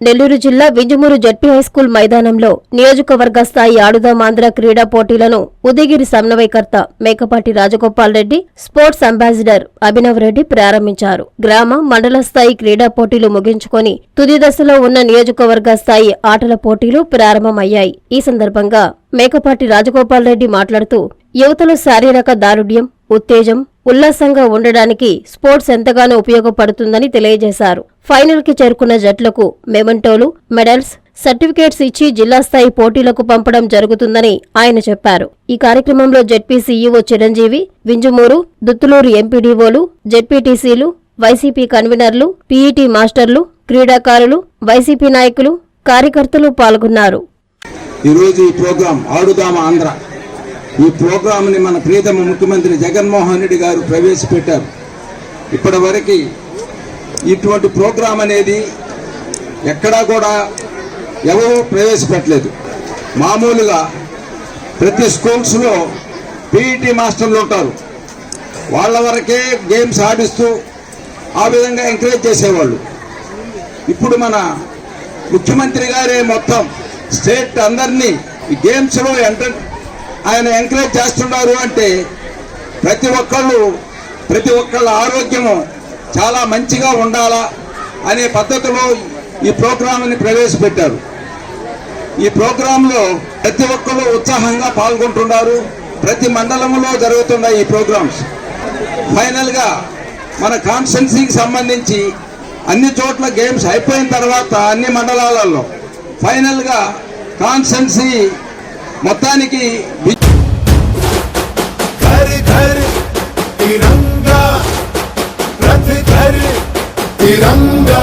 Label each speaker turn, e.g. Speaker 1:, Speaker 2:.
Speaker 1: నెల్లూరు జిల్లా Vinjamuru ZP high school మైదానంలో నియోజకవర్గ స్థాయి ఆడుదాం ఆంధ్ర క్రీడా పోటీలను ఉదయగిరి సమన్వయకర్త మేకపాటి రాజగోపాల్ రెడ్డి స్పోర్ట్స్ అంబాసిడర్ అభినవ్ రెడ్డి ప్రారంభించారు. గ్రామ మండల స్థాయి క్రీడా పోటీలు ముగించుకొని తుది దశలో ఉన్న నియోజకవర్గ స్థాయి ఆటల పోటీలు ప్రారంభమయ్యాయి. ఈ సందర్భంగా మేకపాటి రాజగోపాల్ రెడ్డి మాట్లాడుతూ యువతలో శారీరక దారుఢ్యం ఉత్తేజం ఉల్లాసంగా ఉండడానికి స్పోర్ట్స్ ఎంతగానో ఉపయోగపడుతుందని తెలియజేశారు. ఫైనల్కి చేరుకున్న జట్లకు మెమెంటోలు మెడల్స్ సర్టిఫికేట్స్ ఇచ్చి జిల్లా స్థాయి పోటీలకు పంపడం జరుగుతుందని ఆయన చెప్పారు. ఈ కార్యక్రమంలో జెడ్పీ సీఈఓ చిరంజీవి వింజమూరు దుత్తులూరు ఎంపీడీఓలు జెడ్పీటీసీలు వైసీపీ కన్వీనర్లు పీఈటీ మాస్టర్లు క్రీడాకారులు వైసీపీ నాయకులు కార్యకర్తలు పాల్గొన్నారు.
Speaker 2: ఈరోజు ఈ ప్రోగ్రాం ఆడుదామ ఆంధ్ర. ఈ ప్రోగ్రాంని మన ప్రియతమ ముఖ్యమంత్రి జగన్మోహన్ రెడ్డి గారు ప్రవేశపెట్టారు. ఇప్పటి వరకు ఇటువంటి ప్రోగ్రాం అనేది ఎక్కడా కూడా ఎవరూ ప్రవేశపెట్టలేదు. మామూలుగా ప్రతి స్కూల్స్లో పీఈటీ మాస్టర్లు ఉంటారు. వాళ్ళ వరకే గేమ్స్ ఆడిస్తూ ఆ విధంగా ఎంకరేజ్ చేసేవాళ్ళు. ఇప్పుడు మన ముఖ్యమంత్రి గారే మొత్తం స్టేట్ అందరినీ ఈ గేమ్స్లో ఎంటర్ ఆయన ఎంకరేజ్ చేస్తున్నారు అంటే ప్రతి ఒక్కళ్ళు ప్రతి ఒక్కళ్ళ ఆరోగ్యము చాలా మంచిగా ఉండాలా అనే పద్ధతిలో ఈ ప్రోగ్రాంని ప్రవేశపెట్టారు. ఈ ప్రోగ్రాంలో ప్రతి ఒక్కరు ఉత్సాహంగా పాల్గొంటున్నారు. ప్రతి మండలంలో జరుగుతున్న ఈ ప్రోగ్రామ్స్. ఫైనల్గా మన కాన్స్టెన్సీకి సంబంధించి అన్ని చోట్ల గేమ్స్ అయిపోయిన తర్వాత అన్ని మండలాలలో ఫైనల్గా కాన్స్టెన్సీ మొత్తానికి
Speaker 3: తిరంగా